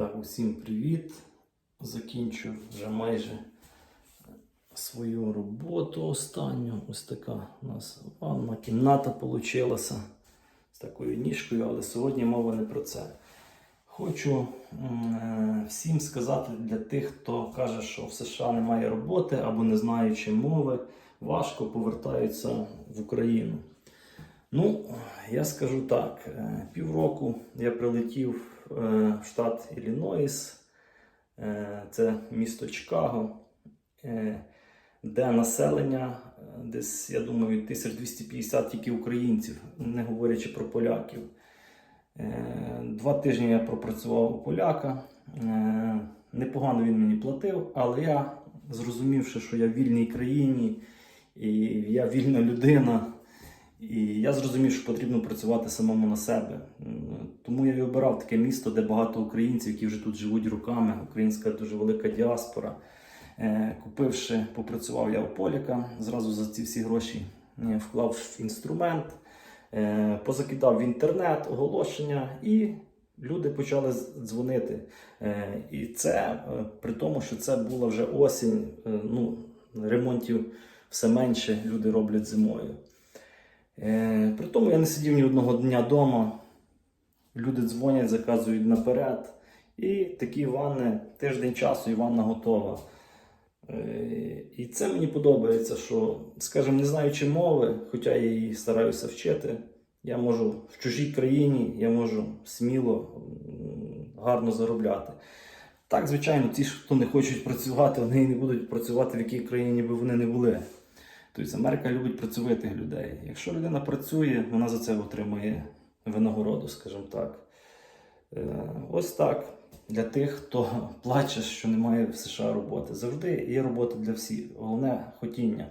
Так, усім привіт. Закінчу вже майже свою роботу останню. Ось така у нас ванна кімната вийшла з такою ніжкою, але сьогодні мова не про це. Хочу е, всім сказати для тих, хто каже, що в США немає роботи або не знаючи мови, важко повертаються в Україну. Ну, я скажу так: е, півроку я прилетів штат Іллінойс, е, це місто Чикаго, е, де населення е, десь, я думаю, 1250 тільки українців, не говорячи про поляків. Е, Два тижні я пропрацював у поляка. Е, Непогано він мені платив, але я, зрозумівши, що я в вільній країні і я вільна людина, і я зрозумів, що потрібно працювати самому на себе. Тому я і обирав таке місто, де багато українців, які вже тут живуть роками. Українська дуже велика діаспора. Е, Купивши, попрацював я у поляка, зразу за ці всі гроші е, вклав в інструмент, е, позакидав в інтернет оголошення, і люди почали дзвонити. Е, І це е, при тому, що це була вже осінь, е, ну, ремонтів все менше люди роблять зимою. Е, При тому я не сидів ні одного дня вдома. Люди дзвонять, заказують наперед. І такі ванни, тиждень часу і ванна готова. Е, І це мені подобається, що, скажімо, не знаючи мови, хоча я її стараюся вчити, я можу в чужій країні, я можу сміло, гарно заробляти. Так, звичайно, ті, хто не хочуть працювати, вони не будуть працювати в якій країні би вони не були. Тобто Америка любить працьовитих людей. Якщо людина працює, вона за це отримує винагороду, скажімо так. Е, Ось так. Для тих, хто плаче, що немає в США роботи. Завжди є робота для всіх. Головне хотіння.